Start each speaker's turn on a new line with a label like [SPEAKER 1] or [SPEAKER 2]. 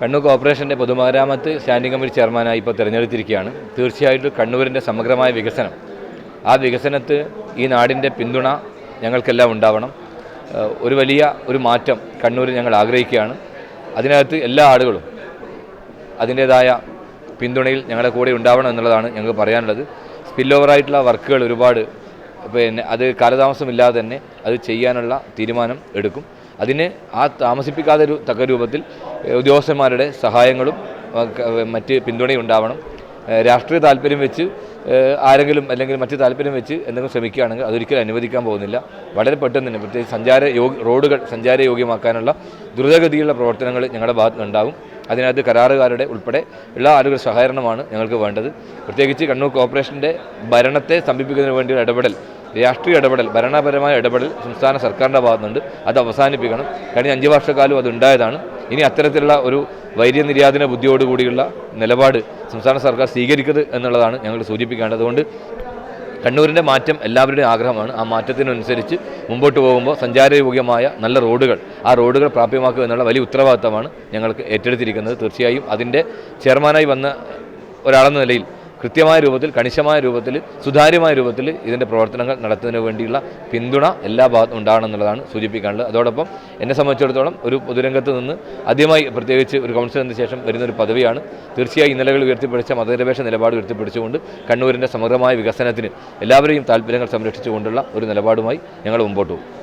[SPEAKER 1] കണ്ണൂർ കോർപ്പറേഷന്റെ പൊതുമരാമത്ത് standing committee ചെയർമാനായി ഇപ്പോൾ തിരഞ്ഞെടുത്തിരിക്കുകയാണ്. തീർച്ചയായിട്ടും കണ്ണൂരിന്റെ സമഗ്രമായ വികസനം ആ വികസനത്ത് ഈ നാടിന്റെ പിന്തുണ ഞങ്ങൾക്കെല്ലാം ഉണ്ടാവണം. ഒരു വലിയ ഒരു മാറ്റം കണ്ണൂരിൽ ഞങ്ങൾ ആഗ്രഹിക്കുകയാണ്. അതിനകത്ത് എല്ലാ ആളുകളും അതിന്റേതായ പിന്തുണയിൽ ഞങ്ങളുടെ കൂടെ ഉണ്ടാവണം എന്നുള്ളതാണ് ഞങ്ങൾക്ക് പറയാനുള്ളത്. സ്പിൽ ഓവറായിട്ടുള്ള വർക്കുകൾ ഒരുപാട് പിന്നെ അത് കാലതാമസമില്ലാതെ തന്നെ അത് ചെയ്യാനുള്ള തീരുമാനം എടുക്കും. അതിന് ആ താമസിപ്പിക്കാതെ ഒരു തക്ക രൂപത്തിൽ ഉദ്യോഗസ്ഥന്മാരുടെ സഹായങ്ങളും മറ്റ് പിന്തുണയും ഉണ്ടാവണം. രാഷ്ട്രീയ താല്പര്യം വെച്ച് ആരെങ്കിലും അല്ലെങ്കിൽ മറ്റ് താല്പര്യം വെച്ച് എന്തെങ്കിലും ശ്രമിക്കുകയാണെങ്കിൽ അതൊരിക്കലും അനുവദിക്കാൻ പോകുന്നില്ല. വളരെ പെട്ടെന്ന് തന്നെ പ്രത്യേകിച്ച് സഞ്ചാര യോഗ റോഡുകൾ സഞ്ചാരയോഗ്യമാക്കാനുള്ള ദ്രുതഗതിയിലുള്ള പ്രവർത്തനങ്ങൾ ഞങ്ങളുടെ ഭാഗത്ത് നിന്നുണ്ടാകും അതിനകത്ത് കരാറുകാരുടെ ഉൾപ്പെടെ എല്ലാ ആളുകളുടെ സഹകരണമാണ് ഞങ്ങൾക്ക് വേണ്ടത്. പ്രത്യേകിച്ച് കണ്ണൂർ കോർപ്പറേഷന്റെ ഭരണത്തെ സ്തംഭിപ്പിക്കുന്നതിന് വേണ്ടിയുള്ള ഇടപെടൽ രാഷ്ട്രീയ ഇടപെടൽ ഭരണപരമായ ഇടപെടൽ സംസ്ഥാന സർക്കാരിന്റെ ഭാഗത്തുനിന്നുണ്ട്. അത് അവസാനിപ്പിക്കണം. കഴിഞ്ഞ അഞ്ച് വർഷക്കാലം അത് ഉണ്ടായതാണ്. ഇനി അത്തരത്തിലുള്ള ഒരു വൈര്യനിര്യാതന ബുദ്ധിയോടുകൂടിയുള്ള നിലപാട് സംസ്ഥാന സർക്കാർ സ്വീകരിക്കരുത് എന്നുള്ളതാണ് ഞങ്ങൾ സൂചിപ്പിക്കേണ്ടത്. അതുകൊണ്ട് കണ്ണൂരിന്റെ മാറ്റം എല്ലാവരുടെയും ആഗ്രഹമാണ്. ആ മാറ്റത്തിനനുസരിച്ച് മുമ്പോട്ട് പോകുമ്പോൾ സഞ്ചാരയോഗ്യമായ നല്ല റോഡുകൾ ആ റോഡുകൾ പ്രാപ്യമാക്കുക എന്നുള്ള വലിയ ഉത്തരവാദിത്തമാണ് ഞങ്ങൾക്ക് ഏറ്റെടുത്തിരിക്കുന്നത്. തീർച്ചയായും അതിന്റെ ചെയർമാനായി വന്ന ഒരാളെന്ന നിലയിൽ കൃത്യമായ രൂപത്തിൽ കണിശമായ രൂപത്തിൽ സുതാര്യമായ രൂപത്തിൽ ഇതിന്റെ പ്രവർത്തനങ്ങൾ നടത്തുന്നതിന് വേണ്ടിയുള്ള പിന്തുണ എല്ലാ ഭാഗത്തും ഉണ്ടാകണമെന്നുള്ളതാണ് സൂചിപ്പിക്കാനുള്ളത്. അതോടൊപ്പം എന്നെ സംബന്ധിച്ചിടത്തോളം ഒരു പൊതുരംഗത്ത് നിന്ന് ആദ്യമായി പ്രത്യേകിച്ച് ഒരു കൗൺസിലറിന് ശേഷം വരുന്ന ഒരു പദവിയാണ്. തീർച്ചയായും ഇന്നലകൾ ഉയർത്തിപ്പിടിച്ച മതനിരപേക്ഷ നിലപാട് ഉയർത്തിപ്പിടിച്ചുകൊണ്ട് കണ്ണൂരിന്റെ സമഗ്രമായ വികസനത്തിന് എല്ലാവരെയും താല്പര്യങ്ങൾ സംരക്ഷിച്ചുകൊണ്ടുള്ള ഒരു നിലപാടുമായി ഞങ്ങൾ മുമ്പോട്ട് പോകും.